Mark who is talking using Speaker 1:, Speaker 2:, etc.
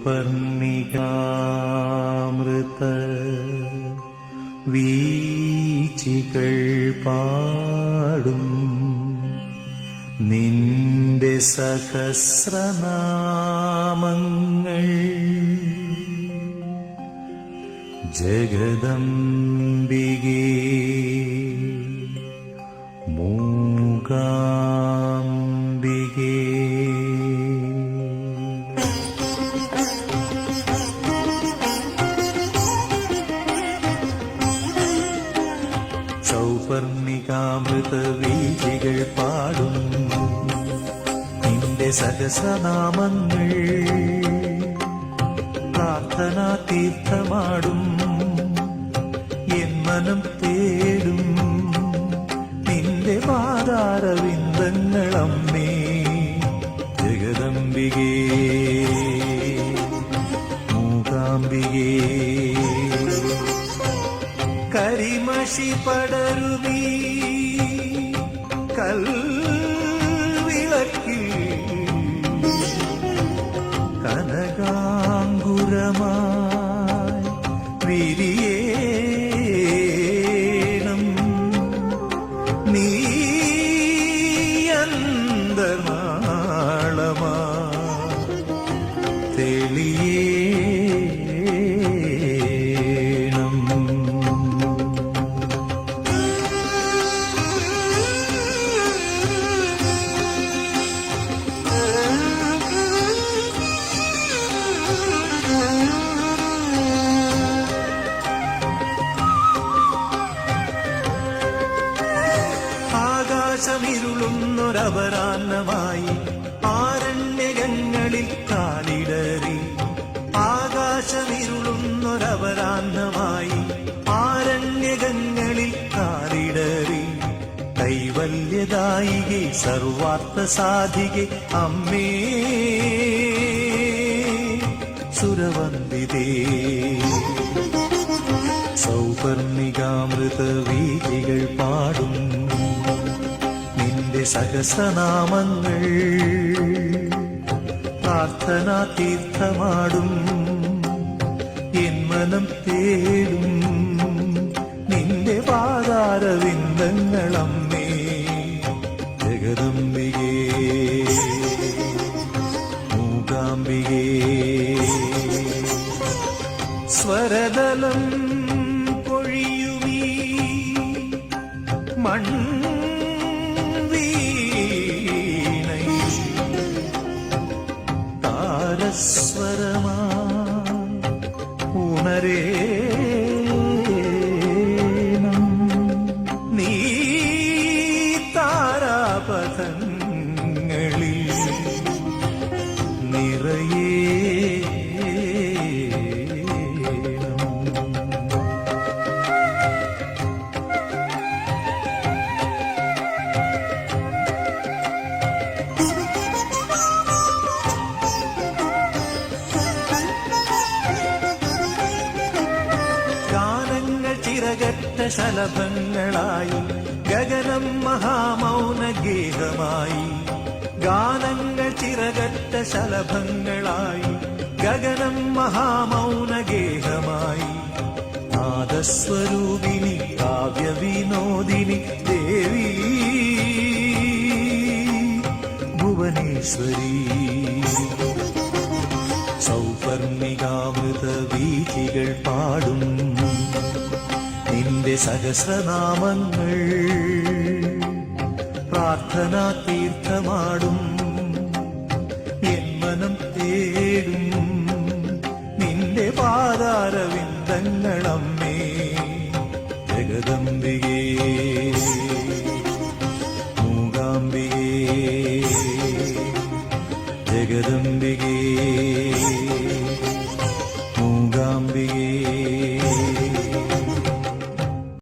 Speaker 1: സൗപർണികാമൃത വീച്ചികൾ പാടും. നിന്റെ സഹസ്രനാമങ്ങൾ ജഗദംബികേ സൗപർണികാമൃത വീജികൾ പാടും. നിന്റെ സഹസനാമങ്ങൾ പ്രാർത്ഥനാ തീർത്ഥമാടും എൻ മനം തേടും. നിന്റെ പാതാരവിന്ദങ്ങളമ്മേ ജഗദംബികേ. കരിമഷി പടരുവി കൽവിളക്കിൽ കനകാങ്കുരമായി വിരിയേണം. നീ അന്തർമാളമാ ആകാശമിരുളുന്നൊരപരാന്നമായി ആരണ്യകങ്ങളിൽ കാലിടറി. ആകാശമിരുളുന്നൊരപരാന്നമായി ആരണ്യകങ്ങളിൽ കാലിടറി. കൈവല്യദായികെ സർവാർത്ഥ സാധികെ അമ്മേ. സുരവന്ദിതേ സൗപർണികാമൃത വീതികൾ പാടും. നിന്റെ സഹസ്രനാമങ്ങൾ പ്രാർത്ഥനാ തീർത്ഥമാടും എൻ മനം തേടും നിന്റെ പാതാരവിന്ദങ്ങളമ്മേ ജഗദംബികേ മൂകാംബികേ സ്വരതലം പൊഴിയുമീ. മൺവീണൈ ഉണരേണം നീ താരാപഥങ്ങളിൽ ശലഭങ്ങളായി ഗഗനം മഹാമൗന ഗേഹമായി. ഗാനങ്ങൾ ചിറകറ്റ ശലഭങ്ങളായി ഗഗനം മഹാമൗന ഗേഹമായി. നാദസ്വരൂപിണി കാവ്യ വിനോദിനി ദേവി. ഭുവനേശ്വരി. സൗപർണികാമൃത വീഥികൾ പാടും. നിന്റെ സഹസ്രനാമങ്ങൾ പ്രാർത്ഥനാ തീർത്ഥമാടും. എൻ മനം തേടും. നിന്റെ പാതാരവിന്ദങ്ങളമ്മേ ജഗദംബികേ മൂകാംബികേ ജഗദംബികേ.